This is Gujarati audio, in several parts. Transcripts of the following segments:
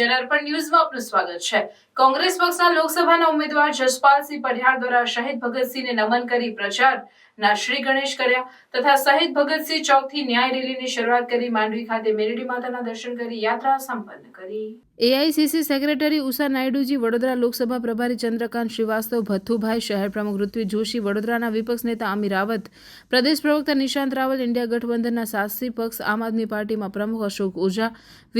જનાર્પણ ન્યૂઝમાં આપનું સ્વાગત છે. કોંગ્રેસ પક્ષના લોકસભાના ઉમેદવાર જસપાલસિંહ પઢિયાર દ્વારા શહીદ ભગતસિંહને નમન કરી પ્રચારના શ્રી ગણેશ કર્યા તથા શહીદ ભગતસિંહ ચોકથી ન્યાય રેલીની શરૂઆત કરી માંડવી ખાતે મેરડી માતાના દર્શન કરી યાત્રા સંપન્ન કરી. એઆઈસીસી સેક્રેટરી ઉષા નાયડુજી વડોદરા લોકસભા પ્રભારી ચંદ્રકાંત શ્રીવાસ્તવ, ભથ્થુભાઈ શહેર પ્રમુખ ઋત્વી જોશી, વડોદરાના વિપક્ષ નેતા અમી રાવત, પ્રદેશ પ્રવક્તા નિશાંત રાવલ, ઇન્ડિયા ગઠબંધનના સાહસી પક્ષ, આમ આદમી પાર્ટીમાં પ્રમુખ અશોક ઓઝા,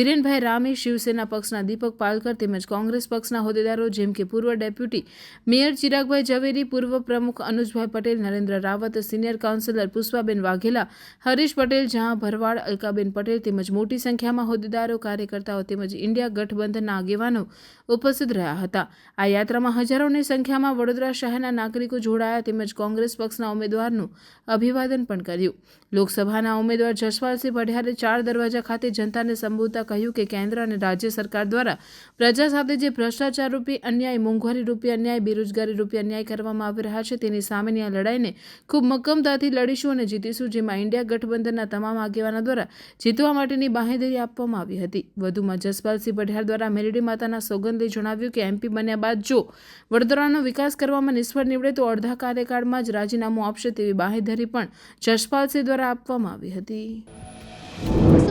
વિરેનભાઈ રામી, શિવસેના પક્ષના દીપક પાલકર તેમજ કોંગ્રેસ પક્ષના હોદ્દેદારો જેમ કે પૂર્વ ડેપ્યુટી મેયર ચિરાગભાઈ ઝવેરી, પૂર્વ પ્રમુખ અનુજભાઈ પટેલ, નરેન્દ્ર રાવત, સિનિયર કાઉન્સિલર પુષ્પાબેન વાઘેલા, હરીશ પટેલ, જહાં ભરવાડ, અલકાબેન પટેલ તેમજ મોટી સંખ્યામાં હોદ્દેદારો, કાર્યકર્તાઓ તેમજ ઇન્ડિયા ગઠબંધનના આગેવાનો ઉપસ્થિત રહ્યા હતા. આ યાત્રામાં હજારોની સંખ્યામાં વડોદરા શહેરના નાગરિકો જોડાયા તેમજ કોંગ્રેસ પક્ષના ઉમેદવારનું અભિવાદન પણ કર્યું. લોકસભાના ઉમેદવાર જસપાલસિંહ પઢિયારે ચાર દરવાજા ખાતે જનતાને સંબોધતા કહ્યું કે કેન્દ્ર અને રાજ્ય સરકાર દ્વારા પ્રજા સાથે જે ભ્રષ્ટાચાર રૂપી અન્યાય, મોંઘવારી રૂપી અન્યાય બેરોજગારીરૂપી અન્યાય કરવામાં આવી રહ્યા છે. તેની સામેની આ લડાઈને ખૂબ મક્કમતાથી લડીશું અને જીતીશું, જેમાં ઇન્ડિયા ગઠબંધનના તમામ આગેવાનો દ્વારા જીતવા માટેની બાંહેધરી આપવામાં આવી હતી. વધુમાં જસપાલસિંહ પઢિયાર દ્વારા મેરડી માતાના સોગંદે જણાવ્યું કે એમપી બન્યા બાદ જો વડોદરાનો વિકાસ કરવામાં નિષ્ફળ નીવડે, તો અડધા કાર્યકાળમાં જ રાજીનામું આપશે તેવી બાંહેધરી પણ જસપાલસિંહ દ્વારા આપવામાં આવી હતી.